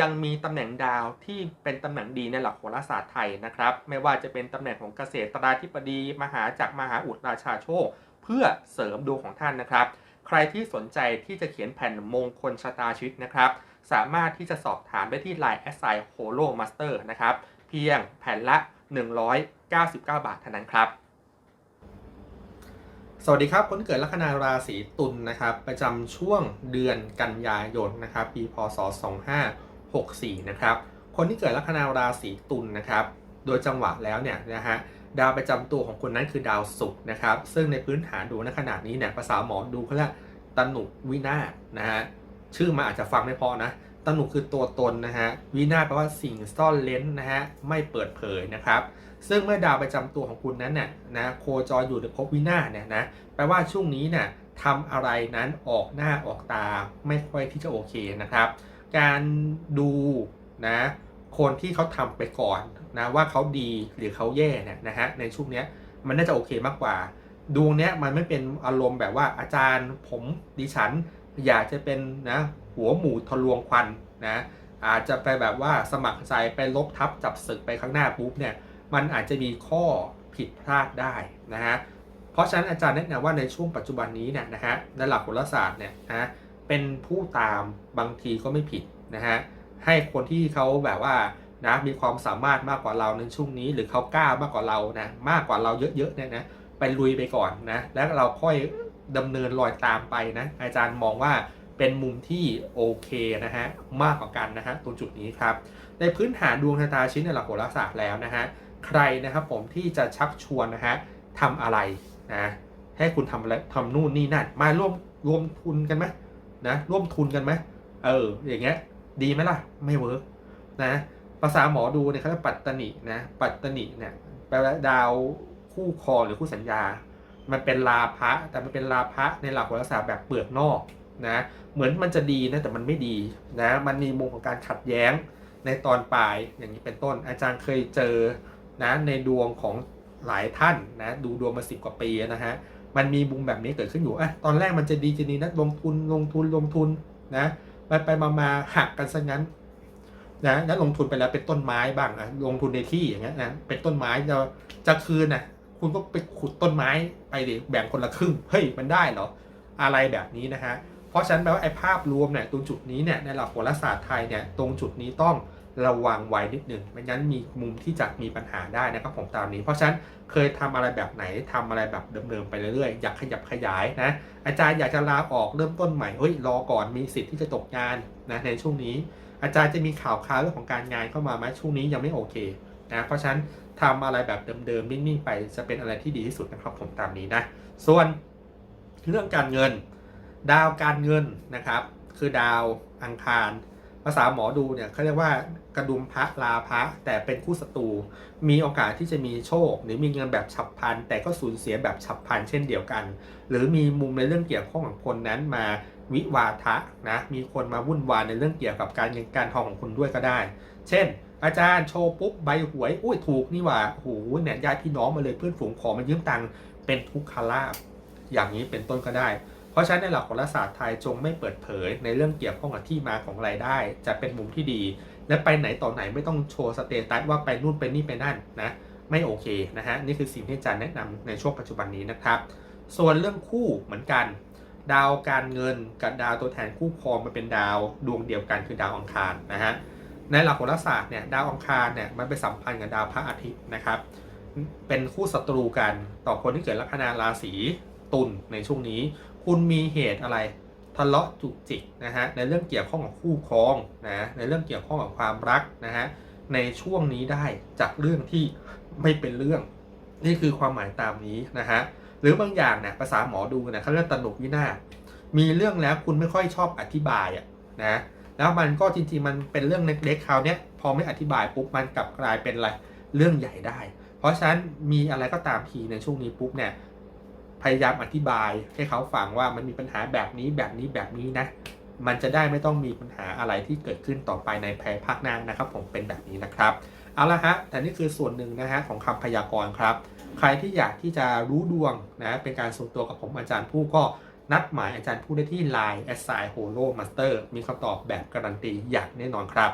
ยังมีตำแหน่งดาวที่เป็นตำแหน่งดีในหลักโหราศาสตร์ไทยนะครับ ไม่ว่าจะเป็นตำแหน่งของเกษตราธิบดีมหาจักรมหาอุดราชาโชค เพื่อเสริมดวงของท่านนะครับ ใครที่สนใจที่จะเขียนแผ่นมงคลชะตาชีวิตนะครับ สามารถที่จะสอบถามได้ที่ Line แอสไซโฮโลมาสเตอร์นะครับ เพียงแผ่นละ 199 บาทเท่านั้นครับสวัสดีครับ คนเกิดลัคนาราศีตุลนะครับ ประจำช่วงเดือนกันยายนนะครับ ปีพศ 6-4 นะครับ คนที่เกิดลัคนาราศีตุลนะครับ โดยจังหวะแล้วเนี่ยนะฮะดาวประจำตัวของคนนั้นคือดาวศุกร์นะครับ ซึ่งในพื้นฐานดูในขนาดนี้เนี่ยภาษาหมอดูเขาเรียกตนุวินาศนะฮะชื่อมาอาจจะฟังไม่พอนะตนุคือตัวตนนะฮะวินาศแปลว่าสิ่งซ่อนเล้นนะฮะไม่เปิดเผยนะครับ ซึ่งเมื่อดาวประจำตัวของคุณนั้นเนี่ยนะโคจรอยู่ในภพวินาศเนี่ยนะแปลว่าช่วงนี้เนี่ยทำอะไรนั้นออกหน้าออกตาไม่ค่อยที่จะโอเคนะครับ การดูนะคนที่เขาทำไปก่อนนะว่าเขาดีหรือเขาแย่เนี่ยนะฮะในช่วงเนี้ยมันน่าจะโอเคมากกว่า ดวงเนี้ยมันไม่เป็นอารมณ์แบบว่าอาจารย์ผมดิฉันอยากจะเป็นนะหัวหมูทะลวงควันนะอาจจะไปแบบว่าสมัครใจไปลบทับจับศึกไปข้างหน้าปุ๊บเนี่ยมันอาจจะมีข้อผิดพลาดได้นะฮะเพราะฉะนั้นอาจารย์แนะนำว่าในช่วงปัจจุบันนี้เนี่ยนะฮะในหลักโหราศาสตร์เนี่ยนะ เป็นผู้ตามบางทีก็ไม่ผิดนะฮะให้คนที่เขาแบบว่านะมีความสามารถมากกว่าเราในช่วงนี้ หรือเขากล้ามากกว่าเรานะมากกว่าเราเยอะๆเนี่ยนะไปลุยไปก่อนนะแล้วเราค่อยดำเนินรอยตามไปนะอาจารย์มองว่าเป็นมุมที่โอเคนะฮะมากกว่ากันนะฮะตรงจุดนี้ครับในพื้นฐานดวงชะตาชิ้นในหลักโหราศาสตร์แล้วนะฮะใครนะครับผมที่จะชักชวนนะฮะทำอะไรนะให้คุณทำอะไรทำนู่นนี่นั่นมาร่วมรวมทุนกันไหม นะร่วมทุนกันไหมเอออย่างเงี้ยดีไหมล่ะไม่เวิร์กนะภาษาหมอดูเนี่ยเขาเรียกปัตตนินะปัตตนิเนี่ยแปลว่าดาวคู่คอหรือคู่สัญญา มันเป็นลาภะแต่มันเป็นลาภะในหลักโหราศาสตร์แบบเปลือกนอกนะเหมือนมันจะดีนะแต่มันไม่ดีนะมันมีมุมของการขัดแย้งในตอนปลายอย่างนี้เป็นต้น อาจารย์เคยเจอนะในดวงของหลายท่านนะดูดวงมาสิบกว่าปีนะฮะ มันมีมุมแบบนี้เกิดขึ้นอยู่อะตอนแรกมันจะดีจะดีนะลงทุนลงทุนลงทุนนะไปไปมามาหักกันซะงั้นนะแล้วลงทุนไปแล้วเป็นต้นไม้บ้างอะลงทุนในที่อย่างเงี้ยนะเป็นต้นไม้จะจะคืนนะคุณก็ไปขุดต้นไม้ไปดิแบ่งคนละครึ่งเฮ้ยมันได้เหรออะไรแบบนี้นะฮะเพราะฉะนั้นแปลว่าไอ้ภาพรวมเนี่ยตรงจุดนี้เนี่ยในหลักโหราศาสตร์ไทยเนี่ยตรงจุดนี้ต้อง ระวังไว้นิดหนึ่งไม่งั้นมีมุมที่จะมีปัญหาได้นะครับผมตามนี้ เพราะฉะนั้นเคยทำอะไรแบบไหนทำอะไรแบบเดิมๆไปเรื่อยๆอยากขยับขยายนะอาจารย์อยากจะลาออกเริ่มต้นใหม่เฮ้ยรอก่อนมีสิทธิ์ที่จะตกงานนะในช่วงนี้ อาจารย์จะมีข่าวคราวเรื่องของการงานเข้ามาไหมช่วงนี้ยังไม่โอเคนะเพราะฉะนั้นทำอะไรแบบเดิมๆนิ่งๆไปจะเป็นอะไรที่ดีที่สุดนะครับผมตามนี้นะส่วนเรื่องการเงิน ดาวการเงินนะครับ คือดาวอังคาร ภาษาหมอดูเนี่ยเขาเรียกว่ากระดุมพระลาพระแต่เป็นคู่ศัตรูมีโอกาสที่จะมีโชค หรือมีเงินแบบฉับพลัน แต่ก็สูญเสียแบบฉับพลันเช่นเดียวกัน หรือมีมุมในเรื่องเกี่ยวข้องของคนนั้นมาวิวาทะนะมีคนมาวุ่นวายในเรื่องเกี่ยวกับการเงินการทองของคุณด้วยก็ได้ เช่น อาจารย์โชว์ปุ๊บใบหวยอุ้ยถูกนี่หว่าโอ้โหเนี่ยญาติพี่น้องมาเลยเพื่อนฝูงขอมายืมตังค์เป็นทุกขลาบอย่างนี้เป็นต้นก็ได้ เพราะฉะนั้นในหลักของรัฐศาสตร์ไทยจงไม่เปิดเผย ในเรื่องเกี่ยวข้องกับที่มาของรายได้ จะเป็นมุมที่ดี และไปไหนต่อไหนไม่ต้องโชว์สเตตัสว่าไปนู่นไปนี่ไปนั่นนะไม่โอเคนะฮะนี่คือสิ่งที่อาจารย์แนะนำในช่วงปัจจุบันนี้นะครับ ส่วนเรื่องคู่เหมือนกัน ดาวการเงินกับดาวตัวแทนคู่ครองมันเป็นดาวดวงเดียวกันคือดาวอังคารนะฮะในหลักโหราศาสตร์เนี่ยดาวอังคารเนี่ยมันไปสัมพันธ์กับดาวพระอาทิตย์นะครับ เป็นคู่ศัตรูกันต่อคนที่เกิดลัคนาราศีตุลในช่วงนี้ คุณมีเหตุอะไรทะเลาะจุกจิกนะฮะในเรื่องเกี่ยวข้องกับคู่ครองนะในเรื่องเกี่ยวข้องกับความรักนะฮะในช่วงนี้ได้จากเรื่องที่ไม่เป็นเรื่อง นี่คือความหมายตามนี้นะฮะหรือบางอย่างเนี่ยภาษาหมอดูเนี่ยเขาเรียกตนุกวินาศมีเรื่องแล้วคุณไม่ค่อยชอบอธิบายอะนะแล้วมันก็จริงๆมันเป็นเรื่องเล็กๆคราวนี้พอไม่อธิบายปุ๊บมันกลับกลายเป็นอะไรเรื่องใหญ่ได้ เพราะฉะนั้นมีอะไรก็ตามทีในช่วงนี้ปุ๊บเนี่ย พยายามอธิบายให้เขาฟังว่ามันมีปัญหาแบบนี้แบบนี้แบบนี้นะ มันจะได้ไม่ต้องมีปัญหาอะไรที่เกิดขึ้นต่อไปในภายภาคหน้านะครับ ผมเป็นแบบนี้นะครับเอาละฮะแต่นี่คือส่วนหนึ่งนะฮะของคำพยากรณ์ครับ ใครที่อยากที่จะรู้ดวงนะเป็นการส่วนตัวกับผมอาจารย์ผู้ก็นัดหมายอาจารย์ผู้ได้ที่ Line s i h o l o Master มีคำตอบแบบการันตีอย่างแน่นอนครับ